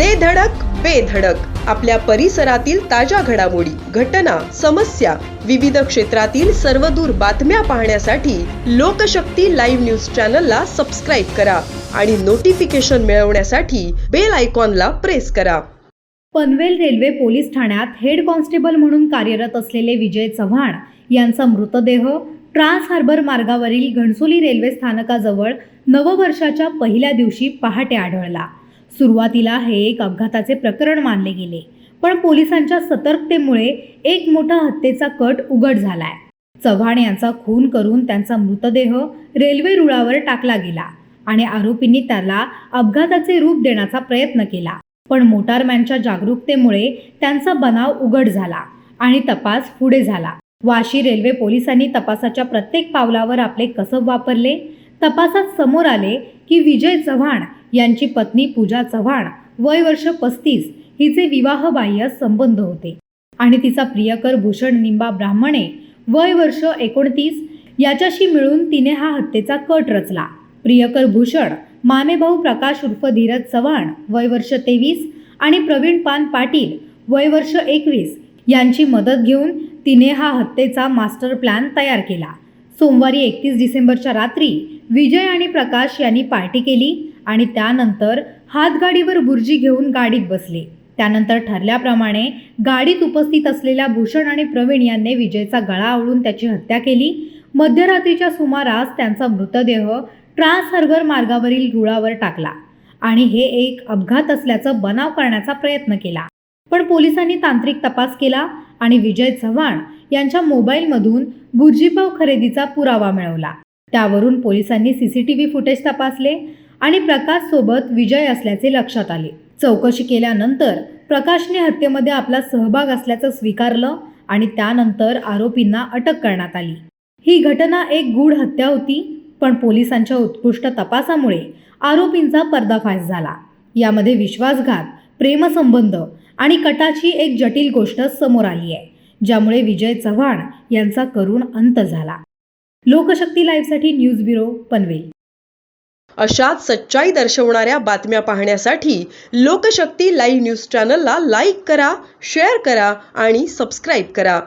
दे धडक बेधडक आपल्या परिसरातील ताज्या घडामोडी घटना समस्या विविध क्षेत्रातील सर्वदूर बातम्या पाहण्यासाठी लोकशक्ती लाईव्ह न्यूज चॅनलला सबस्क्राईब करा आणि नोटिफिकेशन मिळवण्यासाठी बेल आयकॉनला प्रेस करा. पनवेल रेल्वे पोलीस ठाण्यात हेड कॉन्स्टेबल म्हणून कार्यरत असलेले विजय चव्हाण यांचा मृतदेह ट्रान्स हार्बर मार्गावरील घणसोली रेल्वे स्थानकाजवळ नववर्षाच्या पहिल्या दिवशी पहाटे आढळला. सुरुवातीला हे एक अपघाताचे प्रकरण मानले गेले पण पोलिसांच्या सतर्कतेमुळे एक मोठा हत्येचा कट उघड झालाय. चव्हाण यांचा खून करून त्यांचा मृतदेह रेल्वे रुळावर टाकला गेला आणि आरोपींनी त्याला अपघाताचे रूप देण्याचा प्रयत्न केला. पण मोटारमॅनच्या जागरूकतेमुळे त्यांचा बनाव उघड झाला आणि तपास पुढे झाला. वाशी रेल्वे पोलिसांनी तपासाच्या प्रत्येक पावलावर आपले कसब वापरले तपासात समोर आले की विजय चव्हाण यांची पत्नी पूजा चव्हाण वय वर्ष पस्तीस हिचे विवाहबाह्य संबंध होते. आणि तिचा प्रियकर भूषण निंबा ब्राह्मणे वय वर्ष एकोणतीस याच्याशी मिळून तिने हा हत्येचा कट रचला. प्रियकर भूषण मामेभाऊ प्रकाश उर्फ धीरज चव्हाण वय वर्ष तेवीस आणि प्रवीण पान पाटील वय वर्ष एकवीस यांची मदत घेऊन तिने हा हत्येचा मास्टर प्लॅन तयार केला. सोमवारी एकतीस डिसेंबरच्या रात्री विजय आणि प्रकाश यांनी पार्टी केली आणि त्यानंतर हातगाडीवर बुर्जी घेऊन गाडीत बसले. त्यानंतर ठरल्याप्रमाणे गाडीत उपस्थित असलेल्या भूषण आणि प्रवीण यांनी विजयचा गळा आवळून त्याची हत्या केली. मध्यरात्रीच्या सुमारास त्यांचा मृतदेह ट्रान्स हार्बर मार्गावरील रुळावर टाकला आणि हे एक अपघात असल्याचं बनाव करण्याचा प्रयत्न केला. पण पोलिसांनी तांत्रिक तपास केला आणि विजय चव्हाण यांच्या मोबाईलमधून बुर्जीपाव खरेदीचा पुरावा मिळवला. त्यावरून पोलिसांनी C C T V footage तपासले आणि प्रकाशसोबत विजय असल्याचे लक्षात आले. चौकशी केल्यानंतर प्रकाशने हत्येमध्ये आपला सहभाग असल्याचं स्वीकारलं आणि त्यानंतर आरोपींना अटक करण्यात आली. ही घटना एक गूढ हत्या होती पण पोलिसांच्या उत्कृष्ट तपासामुळे आरोपींचा पर्दाफाश झाला. यामध्ये विश्वासघात प्रेमसंबंध आणि कटाची एक जटिल गोष्ट समोर आली आहे ज्यामुळे विजय चव्हाण यांचा करुण अंत झाला. लोकशक्ती लाईव्हसाठी न्यूज ब्युरो पनवेल. अशाच सच्चाई दर्शवणाऱ्या बातम्या पाहण्यासाठी लोकशक्ती लाईव्ह न्यूज चॅनलला लाईक करा शेअर करा आणि सबस्क्राईब करा.